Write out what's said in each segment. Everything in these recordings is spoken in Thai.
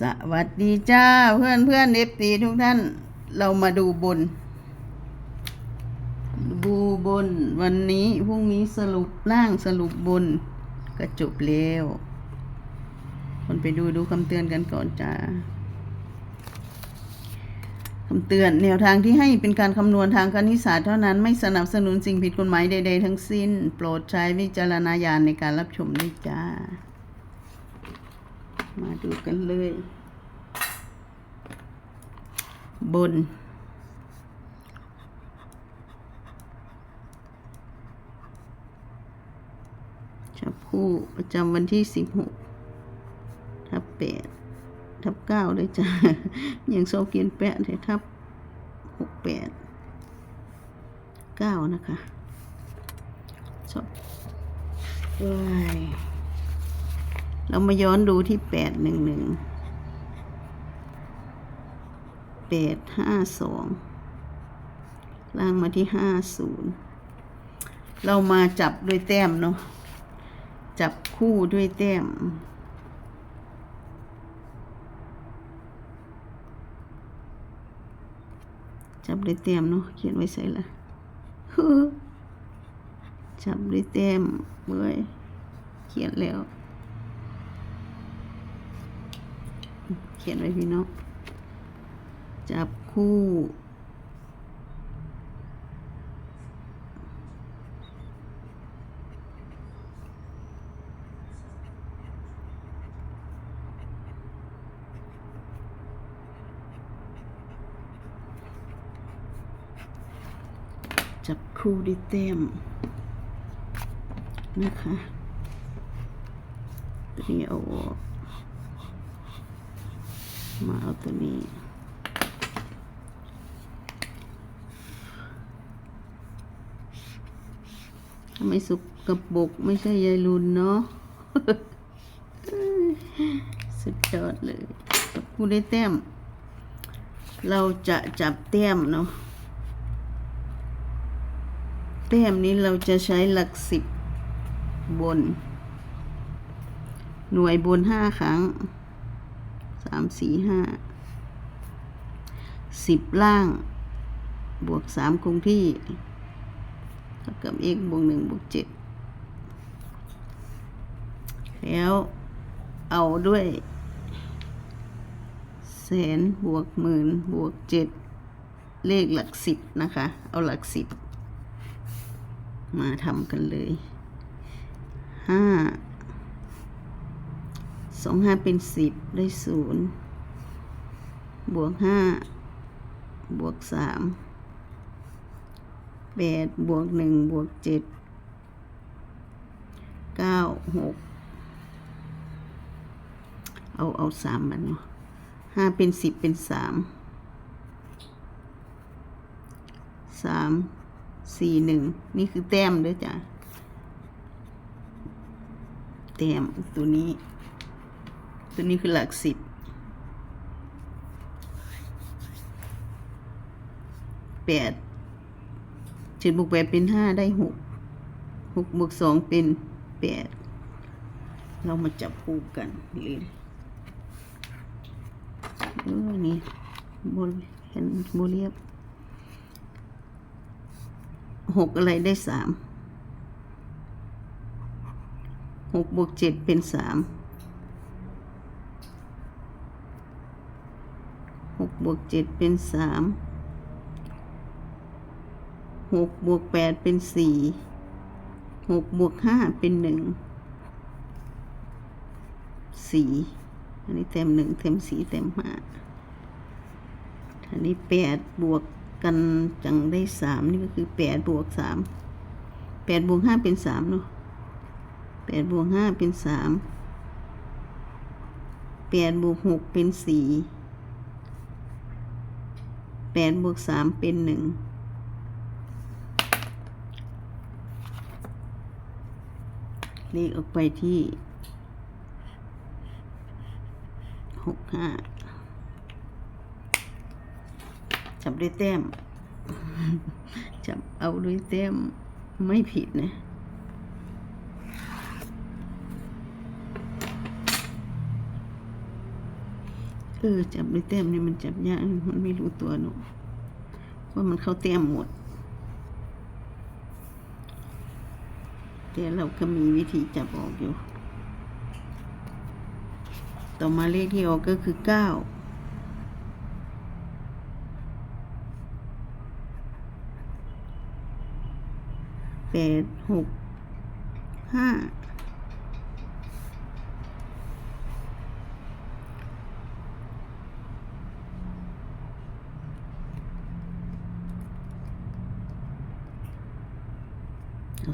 สวัสดีจ้าเพื่อนเพื่อนเอฟตีทุกท่าน เรามาดูบน ดูบน วันนี้พรุ่งนี้สรุปล่างสรุปบนก็จบแล้วคนไปดูดูคำเตือนกันก่อนจ้าคำเตือนแนวทางที่ให้เป็นการคำนวณทางคณิตศาสตร์เท่านั้นไม่สนับสนุนสิ่งผิดกฎหมายใดๆทั้งสิ้น โปรดใช้วิจารณญาณในการรับชมด้วยจ้า มาดูกันเลย บน จับคู่ประจำวันที่สิบหกทับแปดทับเก้าเลยจ้ายังโซเกียนแปะเลยทับหกแปดเก้านะคะชอบว้าย เรามาย้อนดูที่แปดหนึ่งหนึ่งแปดห้าสองล่างมาที่ห้าศูนย์เรามาจับด้วยแต้มเนาะจับคู่ด้วยแต้มจับด้วยแต้มเนาะเขียนไว้ใส่ละจับด้วยแต้มเว้ยเขียนแล้ว เขียนไว้พี่น้องจับคู่ จับคู่ด้วยแต้มนะคะตัวนี้เอา มาเอาตัวนี้ ไม่สุกกระบกไม่ใช่ยายรุนเนาะ สุดยอดเลยจับคู่ได้แต้ม เราจะจับแต้มเนาะ แต้มนี้เราจะใช้หลักสิบบน หน่วยบนห้าครั้งามสี่ห้าสิบล่าง บวกสามคงที่เท่ากับ x บวกหนึ่งบวกเจ็ดแล้วเอาด้วยแสนบวกหมื่นบวกเจ็ดเลขหลักสิบนะคะ เอาหลักสิบมาทำกันเลยห้า สองห้าเป็นสิบได้ศูนย์บวกห้าบวกสามแปดบวกหนึ่งบวกเจ็ดเก้าหกเอาเอาสามมาเนาะห้าเป็นสิบเป็นสามสามสี่หนึ่งนี่คือแต้มเด้อจ้ะแต้มตัวนี้ ตัวนี้คือหลักสิบแปดเจ็ดบวกแปดเป็นห้าได้หกหกบวกสองเป็นแปดเรามาจับคู่กันเลยเออนี่บนเห็นโบเรียบหกอะไรได้สามหกบวกเจ็ดเป็นสาม หก บวกเจ็ดเป็นสามหกบวกแปดเป็นสี่หกบวกห้าเป็นหนึ่งสี่อันนี้เต็มหนึ่งเต็มสี่เต็มห้าอันนี้แปดบวกกันจังได้สามนี่ก็คือแปดบวกสามแปดบวกห้าเป็นสามเนาะแปดบวกห้าเป็นสามแปดบวกหกเป็นสี่ แปดบวกสามเป็นหนึ่งเลขออกไปที่หกห้าจับด้วยแต้ม จับเอาด้วยแต้ม ไม่ผิดนะ เออจับด้วยแต้มนี่มันจับยากมันไม่รู้ตัวหนูว่ามันเข้าแต้มหมด แต่เราก็มีวิธีจับออกอยู่ ต่อมาเลขที่ออกก็คือเก้าแปดหกห้า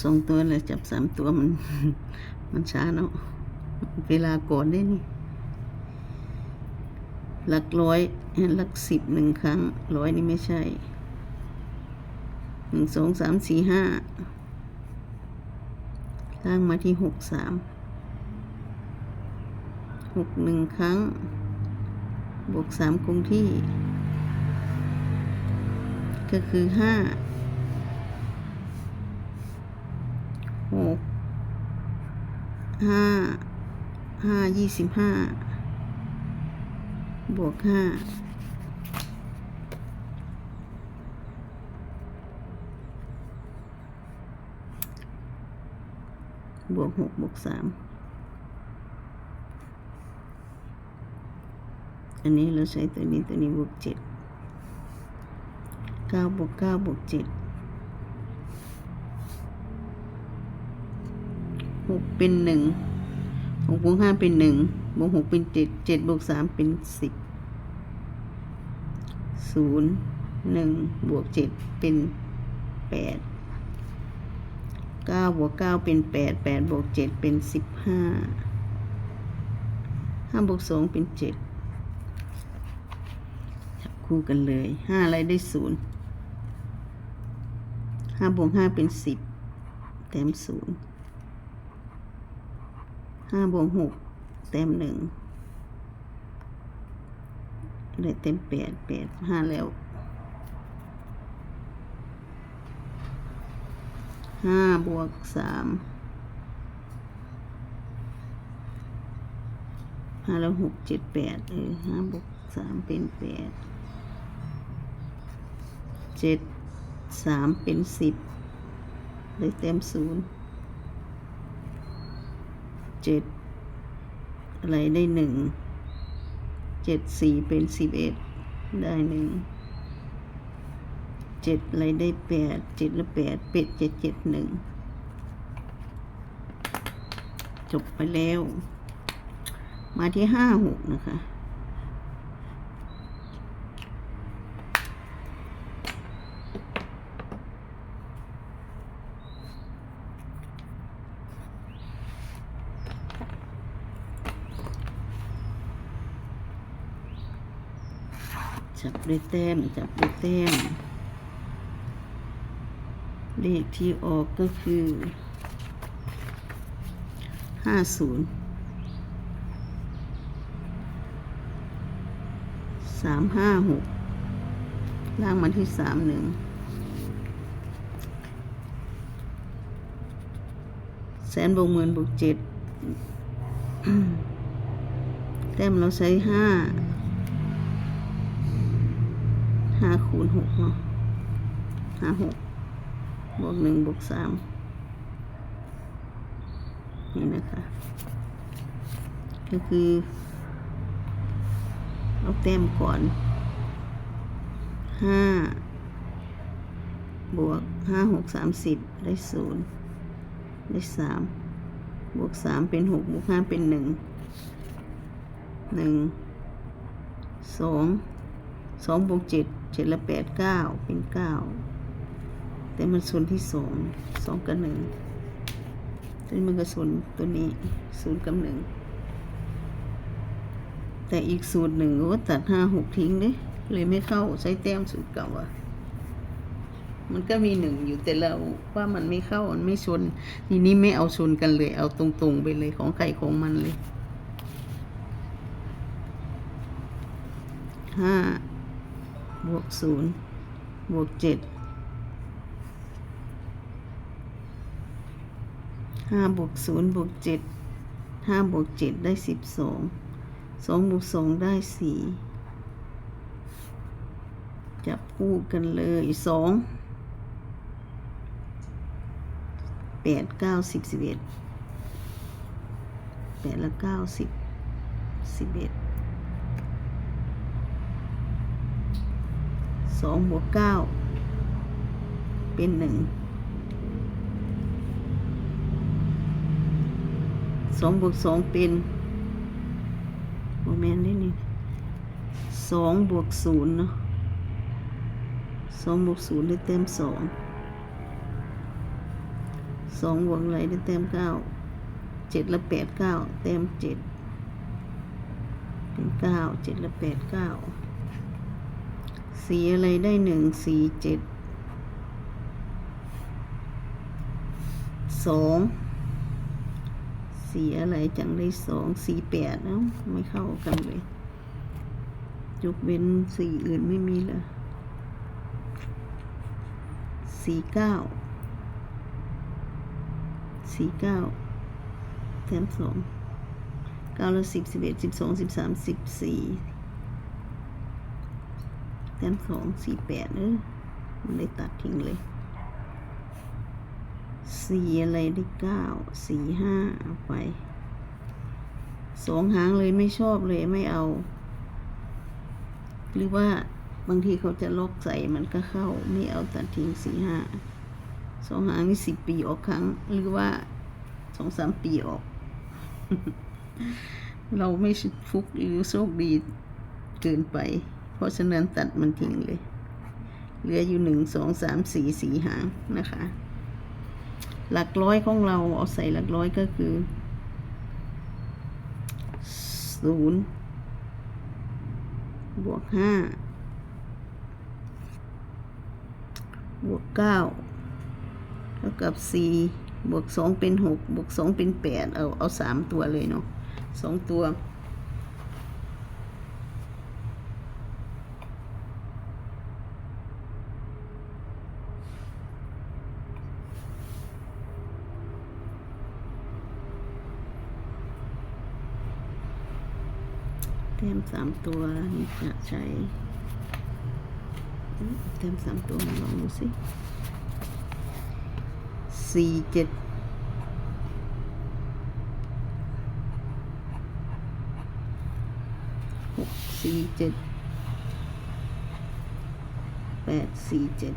สองตัวเลยจับสามตัวมัน มันช้าเนาะเวลาก่อนได้นี่หลักร้อยหลักสิบหนึ่งครั้งร้อยนี่ไม่ใช่หนึ่งสองสามสี่ห้าล่างมาที่หกสามหกหนึ่งครั้ง บวกสามคงที่ ก็คือห้า หกห้าห้ายี่สิบห้าบวกห้าบวกหกบวกสามอันนี้เราใช้ตัวนี้ตัวนี้บวกเจ็ดเก้าบวกเก้าบวกเจ็ด หกเป็นหนึ่งหกบวกห้าเป็นหนึ่งบวกหกเป็นเจ็ดเจ็ดบวกสามเป็นสิบศูนย์หนึ่งบวกเจ็ดเป็นแปดเก้าบวกเก้าเป็นแปดแปดบวกเจ็ดเป็นสิบห้าห้าบวกสองเป็นเจ็ดจับคู่กันเลยห้าอะไรได้ศูนย์ห้าบวกห้าเป็นสิบแต้มศูนย์ ห้าบวกหกเต็มหนึ่งได้เต็มแปดแปดห้าแล้วห้าบวกสามห้าแล้วหกเจ็ดแปดเออห้าบวกสามเป็นแปดเจ็ดสามเป็นสิบได้เต็มศูนย์ เจ็ดอะไรได้หนึ่งเจ็ดสี่เป็นสิบเอ็ดได้หนึ่งเจ็ดอะไรได้แปดเจ็ดและแปดเป็ดเจ็ดเจ็ดหนึ่งจบไปแล้ว มาที่ห้าหกนะคะ จับด้วยแต้ม จับด้วยแต้ม เลขที่ออกก็คือห้าศูนย์สามห้าหกล่างมาที่สามหนึ่งแสนบวกหมื่นบวกเจ็ดแต้มเราใช้ห้า ห้าคูณหกเนาะห้าหกบวกหนึ่งบวกสามนี่นะคะ ก็คือ เอาแต้มก่อนห้าบวกห้าหกสามสิบได้ศูนย์ได้สามบวกสามเป็นหกบวกห้าเป็นหนึ่งหนึ่งสองสองบวกเจ็ด เจ็ดละแปดเก้าเป็นเก้าแต่มันส่วนที่สองสองกับหนึ่งตัวนี้มันก็ส่วนตัวนี้ศูนย์กับหนึ่งแต่อีกสูตรหนึ่งก็ตัดห้าหกทิ้งเลยเลยไม่เข้าใช้แต้มสูตรเก่าอะมันก็มีหนึ่งอยู่แต่เราว่ามันไม่เข้ามันไม่ชน ทีนี้ไม่เอาชนกันเลย เอาตรงๆไปเลยของใครของมันเลยห้า บวกศูนย์บวกเจ็ดห้าบวกศูนย์บวกเจ็ดห้าบวกเจ็ดได้สิบสองสองบวกสองได้สี่จับคู่กันเลยสองแปดเก้าสิบสิบเอ็ดแปดละเก้าสิบสิบเอ็ด สองบวกเก้าเป็นหนึ่งสองบวกสองเป็นโมเมนต์นี่นี่สองบวกศูนย์เนาะสองบวกศูนย์ได้เต็มสองสองบวกอะไรได้เต็มเก้าเจ็ดและแปดเก้าเต็มเจ็ดเป็นเก้าเจ็ดและแปดเก้า สีอะไรได้หนึ่งสี่เจ็ดสองสีอะไรจังได้สองสี่แปดเนาะไม่เข้ากันเลยยกเว้นสีอื่นไม่มีเลยสี่เก้าสี่เก้าแถมสองเก้าแล้วสิบสิบเอ็ดสิบสองสิบสามสิบสี่ แถมสองสี่แปดเออมันเลยตัดทิ้งเลยสี่อะไรได้เก้าสี่ห้าเอาไปสองหางเลยไม่ชอบเลยไม่เอา หรือว่าบางทีเขาจะลอกใส่มันก็เข้า ไม่เอาตัดทิ้งสี่ห้าสองหางนี่สิบปีออกครั้ง หรือว่าสองสามปีออก เราไม่ฟุกหรือโชคดีเกินไป เพราะฉะนั้นตัดมันทิ้งเลย เหลืออยู่หนึ่งสองสามสี่สี่หางนะคะ หลักร้อยของเราเอาใส่หลักร้อยก็คือศูนย์บวกห้าบวกเก้าเท่ากับสี่บวกสองเป็นหกบวกสองเป็นแปดเอาเอาสามตัวเลยเนาะสองตัว เต็มสามตัวนี่จะใช้เต็มสามตัวลองดูสิสี่เจ็ดหกสี่เจ็ดแปดสี่เจ็ด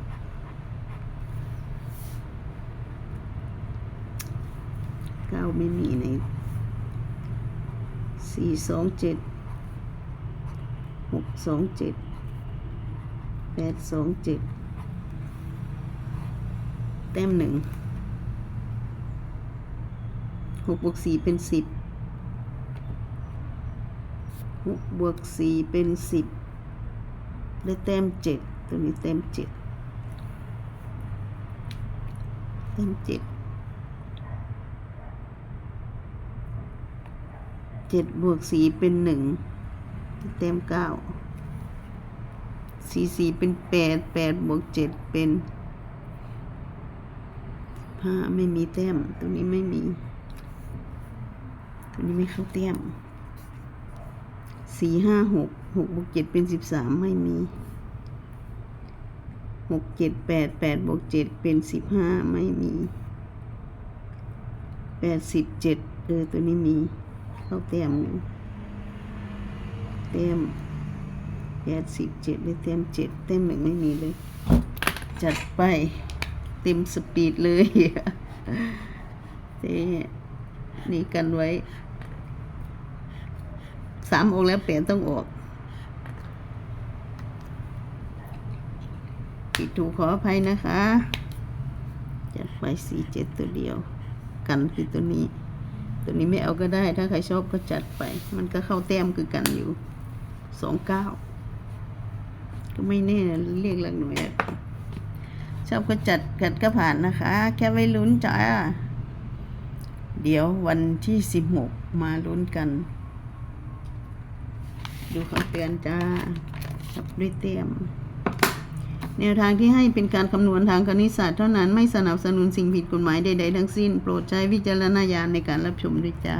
เก้าไม่มีในสี่สองเจ็ด หกสองเจ็ดแปดสองเจ็ดแต้มหนึ่งหกบวกสี่เป็นสิบหกบวกสี่เป็นสิบได้แต้มเจ็ดตัวนี้แต้มเจ็ดแต้มเจ็ดเจ็ดบวกสี่เป็นหนึ่ง เต็มเก้าสี่สี่เป็นแปดแปดบวกเจ็ดเป็นห้าไม่มีแต้มตัวนี้ไม่มี ตัวนี้ไม่เข้าแต้มสี่ห้าหกหกบวกเจ็ดเป็นสิบสามไม่มีหกเจ็ดแปดแปดบวกเจ็ดเป็นสิบห้าไม่มีแปดสิบเจ็ดเออตัวนี้มีเข้าแต้มหนึ่ง เต็มแปดสิบเจ็ดได้เต็มเจ็ดเต็มหนึ่งไม่มีเลย จัดไปเต็มสปีดเลยเต้นี่กันไว้สามออกแล้วแปดต้องออกผิดถูกขออภัยนะคะจัดไปสี่เจ็ดตัวเดียว กันคือตัวนี้ ตัวนี้ไม่เอาก็ได้ถ้าใครชอบก็จัดไป มันก็เข้าแต้มคือกันอยู่ สองเก้าก็ไม่แน่เรียกหลักหน่วยชอบก็จัดกัดก็ผ่านนะคะ แค่ไว้ลุ้นจ้า เดี๋ยววันที่สิบหกมาลุ้นกัน ดูคำเตือนจ้าจับด้วยเต็มแนวทางที่ให้เป็นการคำนวณทางคณิตศาสตร์เท่านั้นไม่สนับสนุนสิ่งผิดกฎหมายใดๆทั้งสิ้น โปรดใช้วิจารณญาณในการรับชมด้วยจ้า